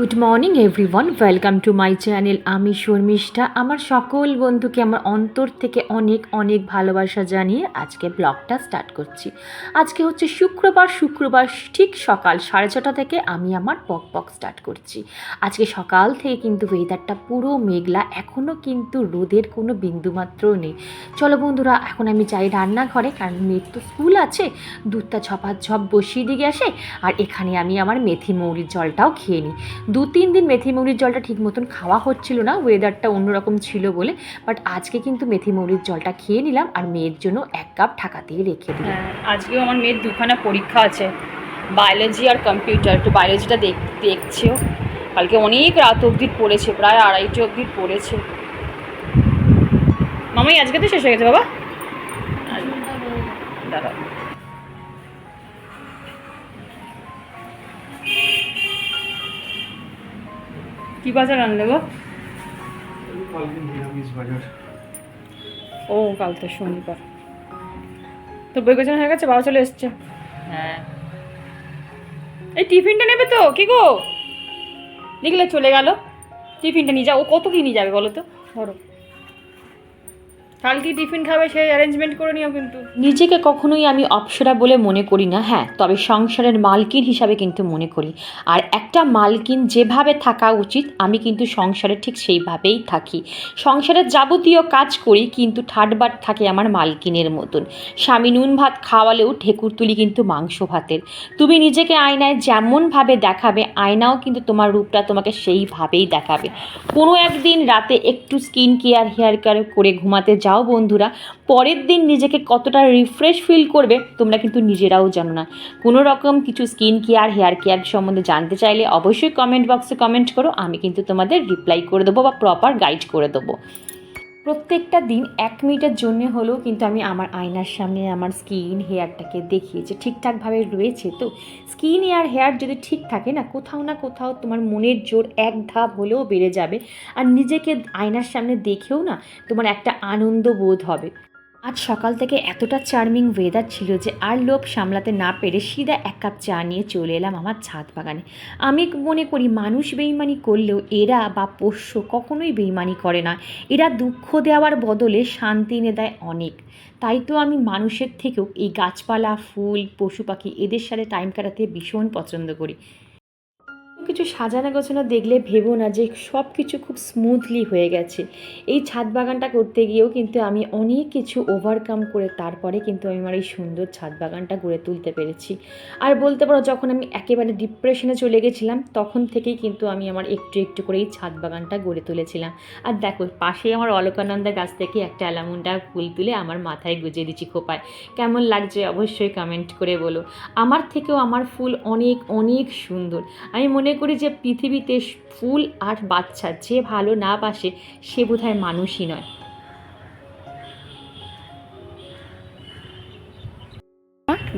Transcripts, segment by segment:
Good morning everyone welcome to my channel আমি শর্মিষ্ঠা। আমার সকল বন্ধুকে আমার অন্তর থেকে অনেক অনেক ভালোবাসা জানিয়ে আজকে ব্লগটা স্টার্ট করছি। আজকে হচ্ছে শুক্রবার। শুক্রবার ঠিক সকাল সাড়ে ছটা থেকে আমি আমার পক পক স্টার্ট করছি। আজকে সকাল থেকে কিন্তু ওয়েদারটা পুরো মেঘলা। এখনও কিন্তু রোদের কোনো বিন্দুমাত্র নেই। চলো বন্ধুরা, এখন আমি যাই রান্নাঘরে, কারণ মেয়ের তো স্কুল আছে। দুধটা ঝপা ঝপ বসিয়ে দিয়ে আসে, আর এখানে আমি আমার মেথি মৌরির জলটাও খেয়ে নিই। দু তিন দিন মেথি মৌরির জলটা ঠিক মতন খাওয়া হচ্ছিল না ওয়েদারটা অন্যরকম ছিল বলে বাট আজকে কিন্তু মেথি মৌরির জলটা খেয়ে নিলাম আর মেয়ের জন্য এক কাপ ঢাকা দিয়ে রেখে দিলাম। হ্যাঁ আজকেও আমার মেয়ের দুখানা পরীক্ষা আছে বায়োলজি আর কম্পিউটার একটু বায়োলজিটা দেখ, দেখছেও। কালকে অনেক রাত অবধি পড়েছে, প্রায় আড়াইটে অবধি পড়েছে। মামাই, আজকে তো শেষ হয়ে গেছে, বাবা? দাঁড়াও। কি বাজার আনলে গো? ও কাল তো শনিবার। তো বই গোছানো হয়ে গেছে বাবা চলে এসছে। হ্যাঁ। এই টিফিনটা নেবে তো কি গো? দেখলে চলে গেল। টিফিনটা নিয়ে যাও ও কত কি নিয়ে যাবে বলো তো? ধরো। কালকে টিফিন খাবে, সেই অ্যারেঞ্জমেন্ট করে নিও কিন্তু। নিজেকে কখনোই আমি অপসরা বলে মনে করি না হ্যাঁ তবে সংসারের মালকিন হিসাবে কিন্তু মনে করি। আর একটা মালকিন যেভাবে থাকা উচিত, আমি কিন্তু সংসারে ঠিক সেইভাবেই থাকি। সংসারের যাবতীয় কাজ করি, কিন্তু ঠাটবাট থাকে আমার মালকিনের মতন। স্বামী নুন ভাত খাওয়ালেও ঠেকুর তুলি কিন্তু মাংস ভাতের। তুমি নিজেকে আয়নায় যেমনভাবে দেখাবে, আয়নাও কিন্তু তোমার রূপটা তোমাকে সেইভাবেই দেখাবে। কোনো একদিন রাতে একটু স্কিন কেয়ার হেয়ার কেয়ার করে ঘুমাতে যাও বন্ধুরা, পরের দিন নিজেকে কতটা রিফ্রেশ ফিল করবে তোমরা কিন্তু নিজেরাও জানো না। কোনো রকম কিছু স্কিন কেয়ার হেয়ার কেয়ার সম্বন্ধে জানতে চাইলে অবশ্যই কমেন্ট বক্সে কমেন্ট করো, আমি কিন্তু তোমাদের রিপ্লাই করে দেবো বা প্রপার গাইড করে দেবো। প্রত্যেকটা দিন এক মিনিটের জন্য হলেও কিন্তু আমি আমার আয়নার সামনে আমার স্কিন হেয়ারটাকে দেখিয়েছি ঠিকঠাকভাবে রয়েছে তো স্কিন আর হেয়ার যদি ঠিক থাকে না, কোথাও না কোথাও তোমার মনের জোর এক ধাপ হলেও বেড়ে যাবে। আর নিজেকে আয়নার সামনে দেখেও না তোমার একটা আনন্দ বোধ হবে। আজ সকাল থেকে এতটা চার্মিং ওয়েদার ছিল যে আর লোভ সামলাতে না পেরে সিধা এক কাপ চা নিয়ে চলে এলাম আমার ছাদ বাগানে। আমি মনে করি মানুষ বেইমানি করলেও এরা বা পোষ্য কখনোই বেইমানি করে না। এরা দুঃখ দেওয়ার বদলে শান্তি এনে দেয় অনেক। তাই তো আমি মানুষের থেকেও এই গাছপালা, ফুল, পশু পাখি এদের সাথে টাইম কাটাতে ভীষণ পছন্দ করি। কিছু সাজানো গোছানো দেখলে ভেবো না যে সব কিছু খুব স্মুথলি হয়ে গেছে। এই ছাদ বাগানটা করতে গিয়েও কিন্তু আমি অনেক কিছু ওভারকাম করে তারপরে কিন্তু আমি আমার এই সুন্দর ছাদ বাগানটা গড়ে তুলতে পেরেছি। আর বলতে পারো, যখন আমি একেবারে ডিপ্রেশনে চলে গেছিলাম, তখন থেকেই কিন্তু আমি আমার একটু একটু করে এই ছাদ বাগানটা গড়ে তুলেছিলাম। আর দেখো পাশেই আমার অলকানন্দা গাছ থেকে একটা অ্যালামুন্ডা ফুল তুলে আমার মাথায় গুজে দিচ্ছি খোপায়। কেমন লাগছে অবশ্যই কমেন্ট করে বলো। আমার থেকেও আমার ফুল অনেক অনেক সুন্দর। আমি মনে করি যে পৃথিবীতে ফুল আর বাচ্চা যে ভালো না বাসে সে বোধহয় মানুষই নয়।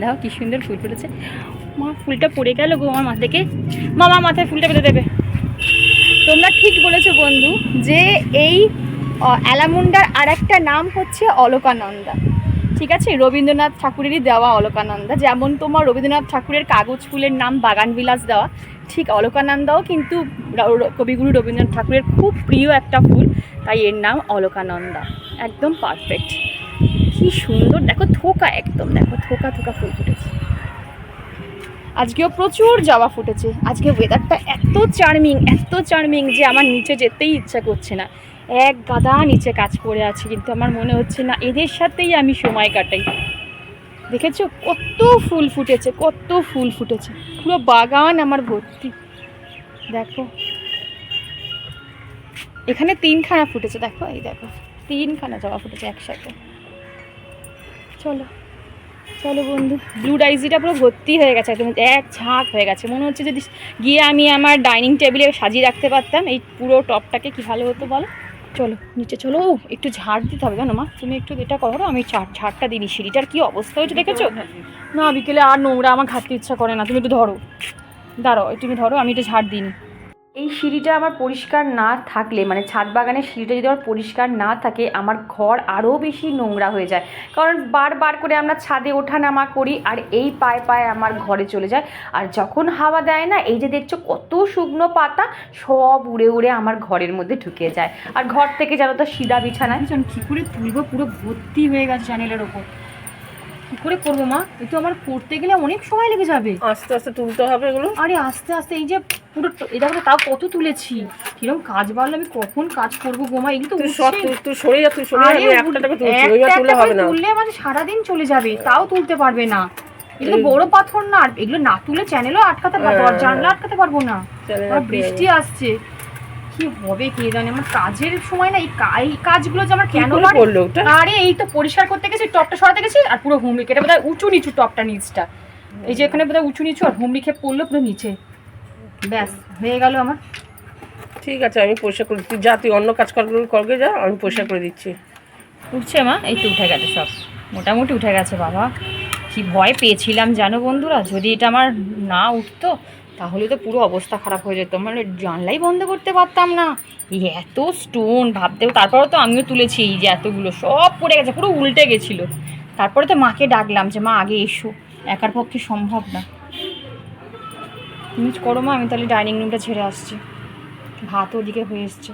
দেখো কি সুন্দর ফুল ফুটেছে। মা, ফুলটা পড়ে গেল গো আমার মাথাকে থেকে মামা মাথায় ফুলটা পেতে দেবে। তোমরা ঠিক বলেছ বন্ধু যে এই অ্যালামুন্ডার আর একটা নাম হচ্ছে অলকানন্দা। ঠিক আছে? রবীন্দ্রনাথ ঠাকুরেরই দেওয়া অলকানন্দা। যেমন তোমার রবীন্দ্রনাথ ঠাকুরের কাগজ ফুলের নাম বাগানবিলাস দেওয়া। ঠিক অলকানন্দাও কিন্তু কবিগুরু রবীন্দ্রনাথ ঠাকুরের খুব প্রিয় একটা ফুল, তাই এর নাম অলকানন্দা। একদম পারফেক্ট কি সুন্দর, দেখো থোকা একদম, দেখো থোকা থোকা ফুল ফুটেছে। আজকেও প্রচুর জবা ফুটেছে। আজকে ওয়েদারটা এত চার্মিং এত চার্মিং যে আমার নিচে যেতেই ইচ্ছা করছে না। এক গাদা নিচে কাজ করে আছে, কিন্তু আমার মনে হচ্ছে না এদের সাথেই আমি সময় কাটাই। দেখেছ? কত ফুল ফুটেছে, কত ফুল ফুটেছে। পুরো বাগান আমার ভর্তি। দেখো। এখানে তিনখানা ফুটেছে, দেখো, এই দেখো। তিনখানা জবা ফুটেছে একসাথে। চলো চলো বন্ধু। ব্লু ডাইজিটা পুরো ভর্তি হয়ে গেছে, একদম এক ঝাঁক হয়ে গেছে। মনে হচ্ছে যদি গিয়ে আমি আমার ডাইনিং টেবিলে সাজিয়ে রাখতে পারতাম, এই পুরো টপটাকে কি ভালো হতো বলো? চলো নিচে চলো। ও, একটু ঝাড় দিতে হবে জানো মা? তুমি একটু এটা করো আমি ঝাড় ঝাড়টা দিই সিঁড়িটার কী অবস্থা হয়েছে দেখেছ? না বিকেলে আর নোংরা আমার ঘাটতে ইচ্ছা করে না। তুমি একটু ধরো। দাঁড়ো তুমি ধরো আমি এটা ঝাড় দিই এই সিঁড়িটা আমার পরিষ্কার না থাকলে মানে ছাদ বাগানের সিঁড়িটা যদি আমার পরিষ্কার না থাকে আমার ঘর আরও বেশি নোংরা হয়ে যায়। কারণ বারবার করে আমরা ছাদে ওঠানামা করি আর এই পায়ে পায়ে আমার ঘরে চলে যায়। আর যখন হাওয়া দেয় না এই যে দেখছ কত শুকনো পাতা সব উড়ে উড়ে আমার ঘরের মধ্যে ঢুকে যায়। আর ঘর থেকে যেন তো সিধা বিছানায়। জান কী করে তুলবো? পুরো ভর্তি হয়ে গেছে চ্যানেলের ওপর। কী করে করব মা? এই তো আমার করতে গেলে অনেক সময় লেগে যাবে। আস্তে আস্তে তুলতে হবে এগুলো। আরে আস্তে আস্তে এই যে পুরো তাও কত তুলেছি। কীরকম কাজ বাড়লে আমি কখন কাজ করব গোমা এগুলো তো তুই সব উঠছেই। তুই তুই সরে যা তুই সরে যা একটা টাকা তুলছি একটা ওইভাবে একটা তুলে করে হবে না। তুললে মানে সারাদিন চলে যাবে তাও তুলতে পারবে না। এগুলো বড় পাথর না আর এগুলো না তুলে চ্যানেলও আটকাতে পারব আর হ্যাঁ। জানলা আটকাতে পারব না। আর বৃষ্টি আসছে। কি হবে কে জানে আমার কাজের সময় না এই কাজগুলো যে আমার কেন করল আরে এই তো পরিষ্কার করতে গেছি টপটা সরাতে গেছি আর পুরো হুমড়ি এটা বোধহয় উঁচু নিচু টপটা নিচটা। এই যে এখানে বোধহয় উঁচু নিচু আর হুমড়ি খেয়ে পড়ল পুরো নিচে। ব্যাস হয়ে গেল আমার। ঠিক আছে আমি পরিষ্কার করে দিচ্ছি। যা তুই অন্য কাজ করবে করবে যা আমি পরিষ্কার করে দিচ্ছি। উঠছে মা? এই তো উঠে গেছে সব। মোটামুটি উঠে গেছে বাবা। কি ভয় পেয়েছিলাম জানো বন্ধুরা? যদি এটা আমার না উঠতো তাহলে তো পুরো অবস্থা খারাপ হয়ে যেত। মানে জানলাই বন্ধ করতে পারতাম না। এত স্টোন ভাবতেও তারপরে তো আমিও তুলেছি এই যে এতগুলো সব পড়ে গেছে পুরো উল্টে গেছিল। তারপরে তো মাকে ডাকলাম যে মা আগে এসো। একার পক্ষে সম্ভব না। তুমি করো মা আমি তাহলে ডাইনিং রুমটা ছেড়ে আসছি। ভাত ওদিকে হয়ে এসছে।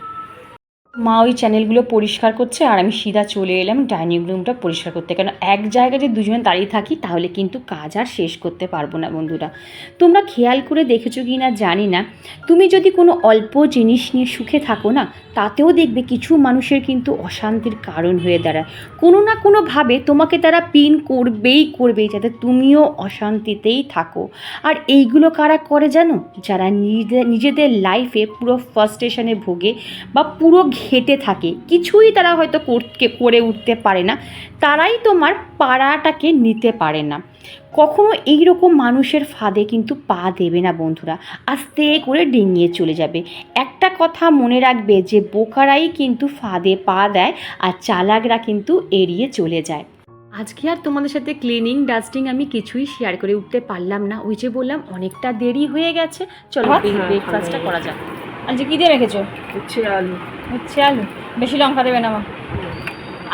মা ওই চ্যানেলগুলো পরিষ্কার করছে আর আমি সিধা চলে এলাম ডাইনিং রুমটা পরিষ্কার করতে। কারণ এক জায়গায় যদি দুজনে দাঁড়িয়ে থাকি তাহলে কিন্তু কাজ আর শেষ করতে পারব না বন্ধুরা। তোমরা খেয়াল করে দেখেছ কি না জানি না। তুমি যদি কোনো অল্প জিনিস নিয়ে সুখে থাকো না, তাতেও দেখবে কিছু মানুষের কিন্তু অশান্তির কারণ হয়ে দাঁড়ায়। কোনো না কোনোভাবে তোমাকে তারা পিন করবেই করবেই যাতে তুমিও অশান্তিতেই থাকো। আর এইগুলো কারা করে জানো? যারা নিজেদের নিজেদের লাইফে পুরো ফার্স্টেশনে ভোগে বা পুরো ঘেটে থাকে। কিছুই তারা হয়তো করতে করে উঠতে পারে না। তারাই তোমার পাড়াটাকে নিতে পারে না। কখনো এই রকম মানুষের ফাঁদে কিন্তু পা দেবে না বন্ধুরা। আস্তে করে ডিঙিয়ে চলে যাবে। একটা কথা মনে রাখবে যে বোকারাই কিন্তু ফাঁদে পা দেয় আর চালাকরা কিন্তু এড়িয়ে চলে যায়। আজকে আর তোমাদের সাথে ক্লিনিং ডাস্টিং আমি কিছুই শেয়ার করে উঠতে পারলাম না। ওই যে বললাম অনেকটা দেরি হয়ে গেছে। চলো হ্যাঁ, ব্রেকফাস্টটা করা যাক। আজকে কী দিয়ে রেখেছো? উচ্ছে আলু। উচ্ছে আলু? বেশি লঙ্কা দেবে না মা।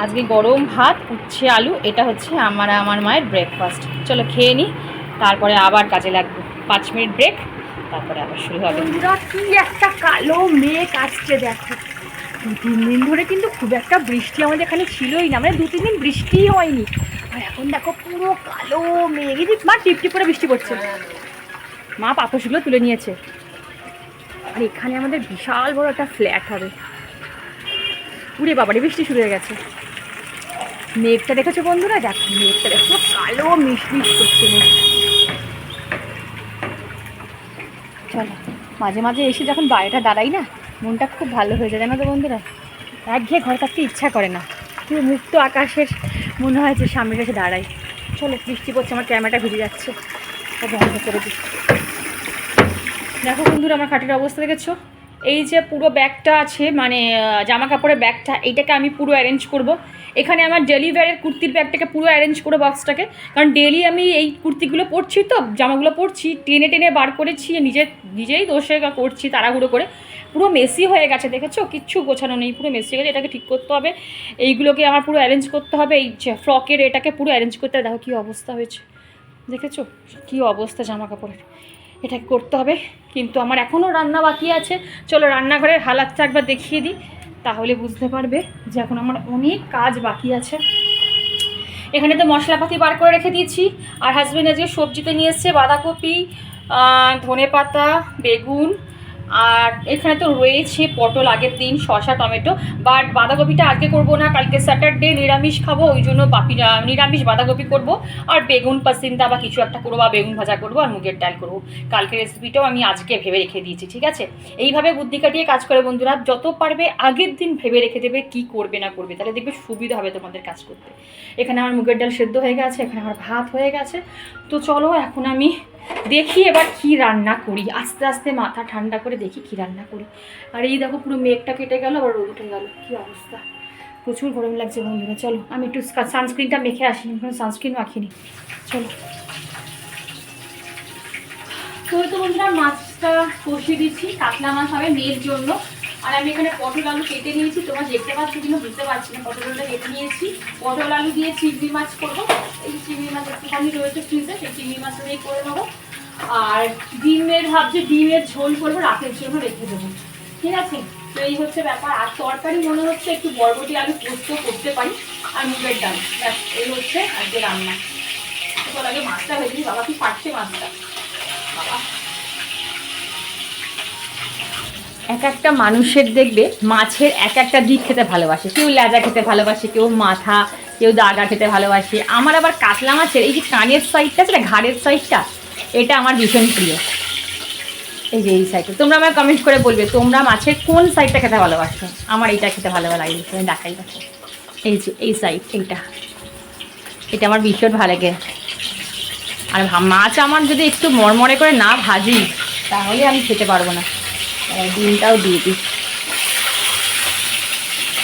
আজকে গরম ভাত উচ্ছে আলু এটা হচ্ছে আমার আমার মায়ের ব্রেকফাস্ট চলো খেয়ে নিই তারপরে আবার কাজে লাগবে। পাঁচ মিনিট ব্রেক তারপরে আবার শুরু হবে। কি একটা কালো মেঘ আসছে দেখো। দু তিন দিন ধরে কিন্তু খুব একটা বৃষ্টি আমাদের এখানে ছিলই না। মানে দু তিন দিন বৃষ্টিই হয়নি। আর এখন দেখো পুরো কালো মেঘ। মা টিপ টিপ করে বৃষ্টি পড়ছে। মা পাপোশগুলো তুলে নিয়েছে। আর এখানে আমাদের বিশাল বড় একটা ফ্ল্যাট হবে। উড়ে বাবারে, বৃষ্টি শুরু হয়ে গেছে। মেঘটা দেখেছ বন্ধুরা? দেখো, মেঘটা দেখো কালো মিশমিশ করছে মেঘ। চলো, মাঝে মাঝে এসে যখন বাইরেটা দাঁড়াই না, মনটা খুব ভালো হয়ে যায়, জানো তো বন্ধুরা? একঘেয়ে ঘরে থাকতে ইচ্ছা করে না। পুরো মুক্ত আকাশের মনে হয় যে সামনের কাছে দাঁড়াই। চলো, বৃষ্টি পড়ছে, আমার ক্যামেরাটা ভিজে যাচ্ছে। বন্ধ করে দিই। দেখো বন্ধুরা, আমার খাটের অবস্থা দেখেছ? এই যে পুরো ব্যাগটা আছে মানে জামা কাপড়ের ব্যাগটা, এইটাকে আমি পুরো অ্যারেঞ্জ করব। এখানে আমার ডেলিভারের কুর্তির ব্যাগটাকে পুরো অ্যারেঞ্জ করে বক্সটাকে কারণ ডেলি আমি এই কুর্তিগুলো পরছি তো, জামাগুলো পরছি, টেনে টেনে বার করেছি নিজে নিজেই দোষে করছি তাড়াহুড়ো করে। পুরো মেসি হয়ে গেছে, দেখেছ? কিচ্ছু গোছানো নেই, পুরো মেসি হয়ে গেছে, এটাকে ঠিক করতে হবে। এইগুলোকে আমার পুরো অ্যারেঞ্জ করতে হবে, এই যে ফ্রকের এটাকে পুরো অ্যারেঞ্জ করতে হবে। দেখো কী অবস্থা হয়েছে, দেখেছ? কী অবস্থা জামা কাপড়ের এটা করতে হবে। কিন্তু আমার এখনও রান্না বাকি আছে। চলো রান্নাঘরের হালাতটা একবার দেখিয়ে দিই। তাহলে বুঝতে পারবে যে এখন আমার অনেক কাজ বাকি আছে। এখানে তো মশলাপাতি বার করে রেখে দিয়েছি। আর হাজব্যান্ড আজকে সবজিতে নিয়ে এসছে বাঁধাকপি ধনে পাতা বেগুন আর এখানে তো রয়েছে পটল, আগের দিন শসা, টমেটো বাট বাঁধাকপিটা আজকে করব না, কালকে স্যাটারডে নিরামিষ খাব, ওই জন্য বাপি নিরামিষ বাঁধাকপি করব, আর বেগুন পাসিন্দা বা কিছু একটা করব, বা বেগুন ভাজা করব, আর মুগের ডাল করব। কালকে রেসিপিটাও আমি আজকে ভেবে রেখে দিয়েছি, ঠিক আছে? এইভাবে বুদ্ধি কাটিয়ে কাজ করে বন্ধুরা, যত পারবে আগের দিন ভেবে রেখে দেবে কি করবে না করবে, তাহলে দেখবে সুবিধা হবে তোমাদের কাজ করতে। এখানে আমার মুগের ডাল সেদ্ধ হয়ে গেছে, এখানে আমার ভাত হয়ে গেছে, তো চলো এখন আমি দেখি এবার কি রান্না করি। আস্তে আস্তে মাথা ঠান্ডা করে দেখি কি রান্না করি। আর এই দেখো পুরো মেঘটা কেটে গেল, আবার রোদ উঠে গেল। কি অবস্থা? প্রচুর গরম লাগছে বন্ধুরা, চলো। আমি একটু সানস্ক্রিনটা মেখে আসি কোনো সানস্ক্রিন মাখিনি। চলো। তো বন্ধুরা, মাছটা কষিয়ে দিচ্ছি। কাতলা মাছ হবে মেয়ের জন্য। আর আমি এখানে পটল আলু কেটে নিয়েছি। তোমার দেখতে পাচ্ছ কিনা বুঝতে পারছি না। পটল আলুটা কেটে নিয়েছি। পটল আলু দিয়ে চিংড়ি মাছ করব। এই চিংড়ি মাছ একটুখানি রয়েছে ফ্রিজে সেই চিংড়ি মাছ দিয়ে করে নেব। আর ডিমের ভাবছি ডিমের ঝোল করব, রাতের জন্য রেখে দেবো। ঠিক আছে? তো এই হচ্ছে ব্যাপার। আর তরকারি মনে হচ্ছে একটু বরবটি আলু পোস্ত করতে পারি। আর মুগের ডাল। ব্যাস, এই হচ্ছে আজকে রান্না। এরপর আগে মাছটা ভেজে। বাবা কি পাচ্ছে মাছটা? এক একটা মানুষের দেখবে মাছের এক একটা দিক খেতে ভালোবাসে। কেউ লেজা খেতে ভালোবাসে, কেউ মাথা, কেউ দাগা খেতে ভালোবাসে। আমার আবার কাতলা মাছের এই যে কানের সাইডটা আছে না, ঘাড়ের সাইডটা এটা আমার ভীষণ প্রিয়। এই যে এই সাইডটা তোমরা আমাকে কমেন্ট করে বলবে, তোমরা মাছের কোন সাইডটা খেতে ভালোবাসো? আমার এইটা খেতে ভালো লাগে আমি দেখাই দেখো। এই যে এই সাইড এইটা। এটা আমার ভীষণ ভালো লাগে। আর মাছ আমার যদি একটু মরমরে করে না ভাজি, তাহলে আমি খেতে পারব না। ডিমটাও দিয়ে দিই।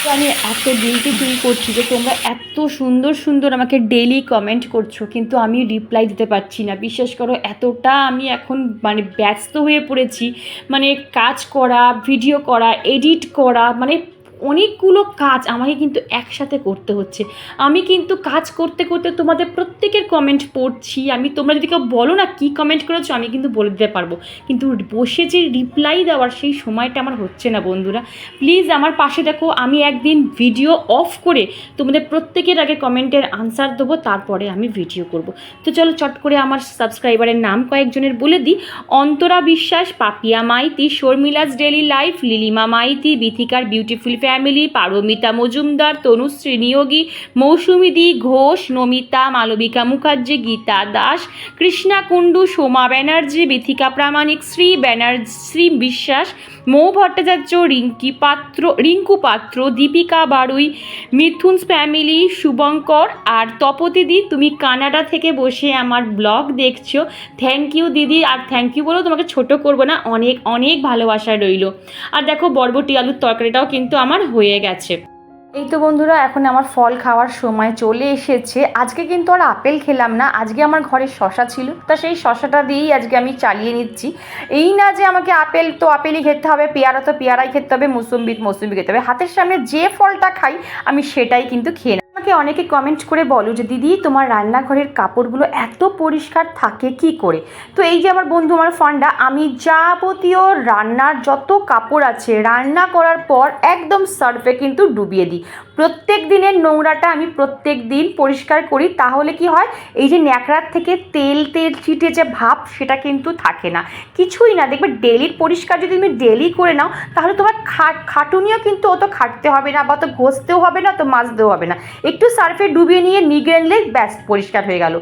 তো আমি এত ডিউটি ডিল করছি যে তোমরা এত সুন্দর সুন্দর আমাকে ডেলি কমেন্ট করছ, কিন্তু আমি রিপ্লাই দিতে পারছি না। বিশ্বাস করো, এতটা আমি এখন মানে ব্যস্ত হয়ে পড়েছি। মানে কাজ করা ভিডিও করা এডিট করা মানে অনেকগুলো কাজ আমাকে কিন্তু একসাথে করতে হচ্ছে। আমি কিন্তু কাজ করতে করতে তোমাদের প্রত্যেকের কমেন্ট পড়ছি। আমি তোমরা যদি কেউ বলো না কী কমেন্ট করেছ, আমি কিন্তু বলে দিতে পারব। কিন্তু বসে যে রিপ্লাই দেওয়ার সেই সময়টা আমার হচ্ছে না বন্ধুরা। প্লিজ আমার পাশে দেখো, আমি একদিন ভিডিও অফ করে তোমাদের প্রত্যেকের আগে কমেন্টের আনসার দেবো, তারপরে আমি ভিডিও করব। তো চলো চট করে আমার সাবস্ক্রাইবারের নাম কয়েকজনের বলে দিই। অন্তরা বিশ্বাস, পাপিয়া মাইতি, শর্মিলাস ডেলি লাইফ, লিলিমা মাইতি, বিথিকার বিউটিফুল ফ্যামিলি পারমিতা মজুমদার, তনুশ্রী নিয়োগী মৌসুমিদি ঘোষ, নমিতা, মালবিকা মুখার্জি, গীতা দাস, কৃষ্ণা কুণ্ডু, সোমা ব্যানার্জি, বিথিকা প্রামাণিক, শ্রী ব্যানার্জি, শ্রী বিশ্বাস মৌ ভট্টাচার্য, রিঙ্কি পাত্র, রিঙ্কু পাত্র, দীপিকা বারুই মিথুনস ফ্যামিলি, শুভঙ্কর আর তপতিদি তুমি কানাডা থেকে বসে আমার ব্লগ দেখছ। থ্যাংক ইউ দিদি, আর থ্যাংক ইউ বলেও তোমাকে ছোট করব না, অনেক অনেক ভালোবাসা রইল। আর দেখো বরবটি আলুর তরকারিটাও কিন্তু আমার হয়ে গেছে। এই তো বন্ধুরা, এখন আমার ফল খাওয়ার সময় চলে এসেছে। আজকে কিন্তু আর আপেল খেলাম না, আজকে আমার ঘরে শশা ছিল। তা সেই শশাটা দিয়েই আজকে আমি চালিয়ে নিচ্ছি। এই না যে আমাকে আপেল তো আপেলই খেতে হবে, পেয়ারা তো পেয়ারাই খেতে হবে মুসুম্বি মুসুম্বি খেতে হবে। হাতের সামনে যে ফলটা খাই, আমি সেটাই কিন্তু খেয়ে। আমাকে অনেকে কমেন্ট করে বলো যে, দিদি, তোমার রান্নাঘরের কাপড়গুলো এত পরিষ্কার থাকে, কি করে? তো এই যে আমার বন্ধু, আমার ফান্ডা, আমি যাবতীয় রান্নার যত কাপড় আছে, রান্না করার পর একদম সার্ফে কিন্তু ডুবিয়ে দিই। প্রত্যেক দিনের নোংরাটা আমি প্রত্যেক দিন পরিষ্কার করি, তাহলে কি হয়? এই যে ন্যাকড়ার থেকে তেল তেল ছিটে যে ভাব, সেটা কিন্তু থাকে না। কিছুই না, দেখবে ডেলির পরিষ্কার যদি তুমি ডেলি করে নাও, তাহলে তোমার খাট খাটুনিও কিন্তু অত খাটতে হবে না বা অত ঘষতেও হবে না তো মাজতেও হবে না। একটু সার্ফে ডুবিয়ে নিয়ে নিগড়ে নিলে ব্যাস, পরিষ্কার হয়ে গেল।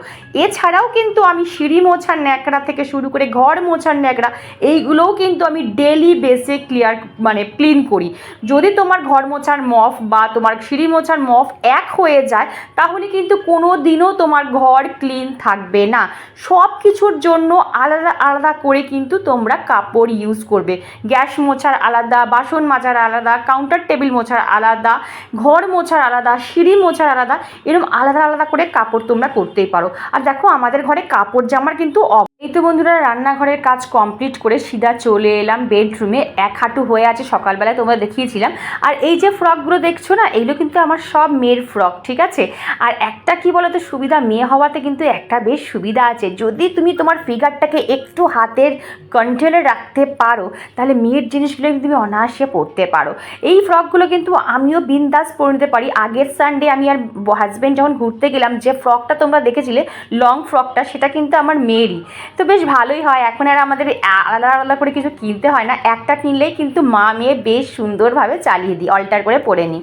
এছাড়াও কিন্তু আমি সিঁড়ি মোছার ন্যাকড়া থেকে শুরু করে ঘর মোছার ন্যাকড়া, এইগুলোও কিন্তু আমি ডেলি বেসে ক্লিয়ার মানে ক্লিন করি। যদি তোমার ঘর মোছার মফ বা তোমার সিঁড়ি মোছার মফ এক হয়ে যায়, তাহলে কিন্তু কোনো দিনও তোমার ঘর ক্লিন থাকবে না। সব কিছুর জন্য আলাদা আলাদা করে কিন্তু তোমরা কাপড় ইউজ করবে। গ্যাস মোছার আলাদা, বাসন মাজার আলাদা কাউন্টার টেবিল মোছার আলাদা, ঘর মোছার আলাদা, সিঁড়ি মোছার আলাদা এরকম আলাদা আলাদা করে কাপড় তোমরা করতেই পারো। আর দেখো, আমাদের ঘরে কাপড় জামার কিন্তু এই তো বন্ধুরা, রান্নাঘরের কাজ কমপ্লিট করে সিধা চলে এলাম বেডরুমে এক হাঁটু হয়ে আছে, সকালবেলায় তোমরা দেখিয়েছিলাম। আর এই যে ফ্রকগুলো দেখছ না, এগুলো কিন্তু আমার সব মেয়ের ফ্রক ঠিক আছে? আর একটা কি বলো তো সুবিধা মেয়ে হওয়াতে কিন্তু একটা বেশ সুবিধা আছে। যদি তুমি তোমার ফিগারটাকে একটু হাতের কন্ট্রোলে রাখতে পারো, তাহলে মেয়ের জিনিসগুলো কিন্তু তুমি অনায়াসে পরতে পারো। এই ফ্রকগুলো কিন্তু আমিও বিন্দাস পরে নিতে পারি। আগের সানডে আমি আর হাজব্যান্ড যখন ঘুরতে গেলাম, যে ফ্রকটা তোমরা দেখেছিলে লং ফ্রকটা সেটা কিন্তু আমার মেয়েরই। তো বেশ ভালোই হয়। এখন আর আমাদের আলাদা আলাদা করে কিছু কিনতে হয় না। একটা কিনলেই কিন্তু মা মেয়ে বেশ সুন্দরভাবে চালিয়ে দিই, অল্টার করে পরে নিই।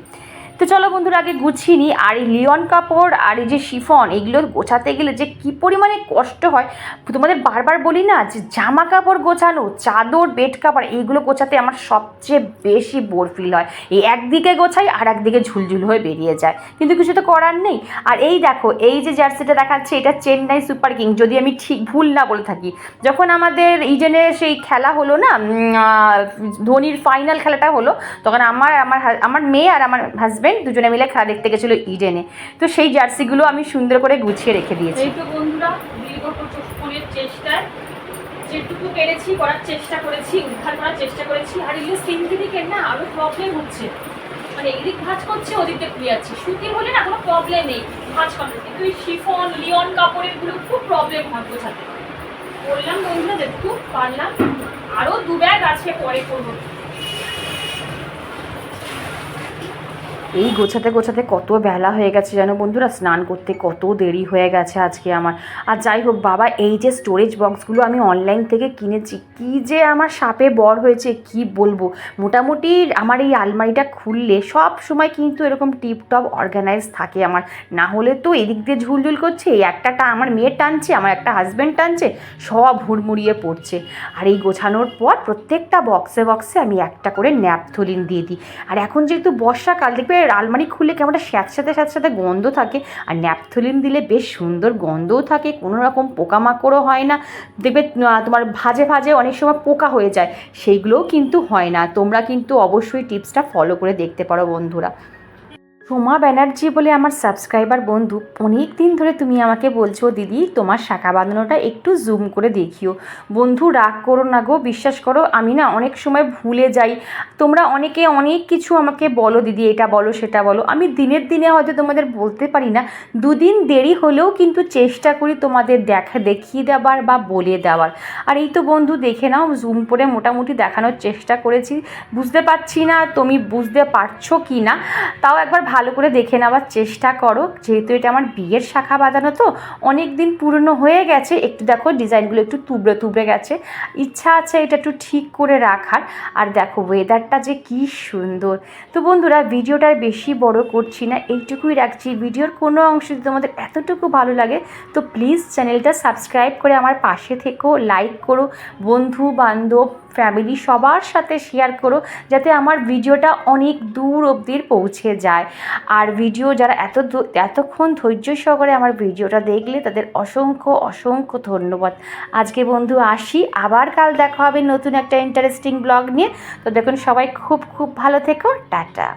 তো চলো বন্ধুরা, আগে গুছিয়ে নিই। আর এই লিওন কাপড় আর এই যে শিফন, এগুলো গোছাতে গেলে যে কী পরিমাণে কষ্ট হয়, তোমাদের বারবার বলি না যে জামা কাপড় গোছানো, চাদর, বেড কাপড় এইগুলো গোছাতে আমার সবচেয়ে বেশি বোর ফিল হয়। এই একদিকে গোছাই আর একদিকে ঝুলঝুল হয়ে বেরিয়ে যায়। কিন্তু কিছু তো করার নেই। আর এই দেখো, এই যে জার্সিটা দেখাচ্ছে, এটা চেন্নাই সুপার কিং। যদি আমি ঠিক ভুল না বলে থাকি, যখন আমাদের ইডেনে সেই খেলা হলো না ধোনির ফাইনাল খেলাটা হলো, তখন আমার আমার আমার মেয়ে আর আমার হাজব্যান্ড দুজনে মিলে খেলা দেখতে গেছিল ইডেনে। তো সেই জার্সিগুলো আমি সুন্দর করে গুছিয়ে রেখে দিয়েছি। এই তো বন্ধুরা চেষ্টায়। যেটুকু পেরেছি করার চেষ্টা করেছি, উদ্ধার করার চেষ্টা করেছি। আর এগুলো সিনথেটিকের না আরও প্রবলেম হচ্ছে। মানে এদিক ভাঁজ করছে, ওদিক দিয়ে খুলে যাচ্ছে। সুতির হলে না কোনো প্রবলেম নেই, ভাঁজ করতে। কিন্তু এই শিফন, লিওন কাপড়েরগুলো খুব প্রবলেম হয় গোছাতে বললাম বন্ধুরা, যেটুকু পারলাম। আরও দু ব্যাগ আছে পরে করব। এই গোছাতে গোছাতে কত বেলা হয়ে গেছে যেন বন্ধুরা? স্নান করতে কত দেরি হয়ে গেছে আজকে আমার। আর যাই হোক বাবা, এই যে স্টোরেজ বক্সগুলো আমি অনলাইন থেকে কিনেছি, কি যে আমার সাপে বর হয়েছে, কি বলব? মোটামুটি আমার এই আলমারিটা খুললে সব সময় কিন্তু এরকম টিপটপ অর্গানাইজ থাকে আমার। না হলে তো এদিক দিয়ে ঝুলঝুল করছে, এই একটাটা আমার মেয়ে টানছে, আমার একটা হাজব্যান্ড টানছে, সব হুড়মুড়িয়ে পড়ছে। আর এই গোছানোর পর প্রত্যেকটা বক্সে বক্সে আমি একটা করে ন্যাপথলিন দিয়ে দিই। আর এখন যেহেতু বর্ষাকাল, দেখবে আলমারি খুললে কেমন একটা স্যাঁতস্যাঁতে স্যাঁতস্যাঁতে গন্ধ থাকে? আর ন্যাপথলিন দিলে বেশ সুন্দর গন্ধও থাকে, কোনো রকম পোকামাকড়ও হয় না। দেখবে তোমার ভাজে ভাজে অনেক সময় পোকা হয়ে যায়, সেইগুলোও কিন্তু হয় না। তোমরা কিন্তু অবশ্যই টিপসটা ফলো করে দেখতে পারো বন্ধুরা। সোমা ব্যানার্জি বলে আমার সাবস্ক্রাইবার বন্ধু। অনেক দিন ধরে তুমি আমাকে বলছো, দিদি, তোমার শাখা বাঁধানোটা একটু জুম করে দেখিও। বন্ধু, রাগ করো না গো, বিশ্বাস করো, আমি না অনেক সময় ভুলে যাই। তোমরা অনেকে অনেক কিছু আমাকে বলো, দিদি, এটা বলো, সেটা বলো। আমি দিনের দিনে হয়তো তোমাদের বলতে পারি না। দুদিন দেরি হলেও কিন্তু চেষ্টা করি তোমাদের দেখা, দেখিয়ে দেওয়ার বা বলে দেওয়ার। আর এই তো বন্ধু, দেখে নাও জুম করে মোটামুটি দেখানোর চেষ্টা করেছি। বুঝতে পারছি না, তুমি বুঝতে পারছ কি না? তাও একবার ভালো করে দেখে নেওয়ার চেষ্টা করো। যেহেতু এটা আমার বিয়ের শাখা বাঁধানো তো অনেক দিন পুরনো হয়ে গেছে। একটু দেখো ডিজাইনগুলো একটু তুবড়ে তুবড়ে গেছে। ইচ্ছা আছে এটা একটু ঠিক করে রাখার। আর দেখো ওয়েদারটা যে কি সুন্দর। তো বন্ধুরা, ভিডিওটা আর বেশি বড় করছি না, এইটুকুই রাখছি। ভিডিওর কোনো অংশ যদি তোমাদের এতটুকু ভালো লাগে, তো প্লিজ চ্যানেলটা সাবস্ক্রাইব করে আমার পাশে থেকো লাইক করো। বন্ধু বান্ধব ফ্যামিলি সবার সাথে শেয়ার করো যাতে আমার ভিডিওটা অনেক দূর অবধির পৌঁছে যায়। আর ভিডিও যারা এত এতক্ষণ ধৈর্য সহকারে আমার ভিডিওটা দেখলে তাদের অসংখ্য অসংখ্য ধন্যবাদ। আজকে বন্ধু আসি, আবার কাল দেখা হবে নতুন একটা ইন্টারেস্টিং ব্লগ নিয়ে। তো দেখুন সবাই খুব খুব ভালো থেকো, টাটা।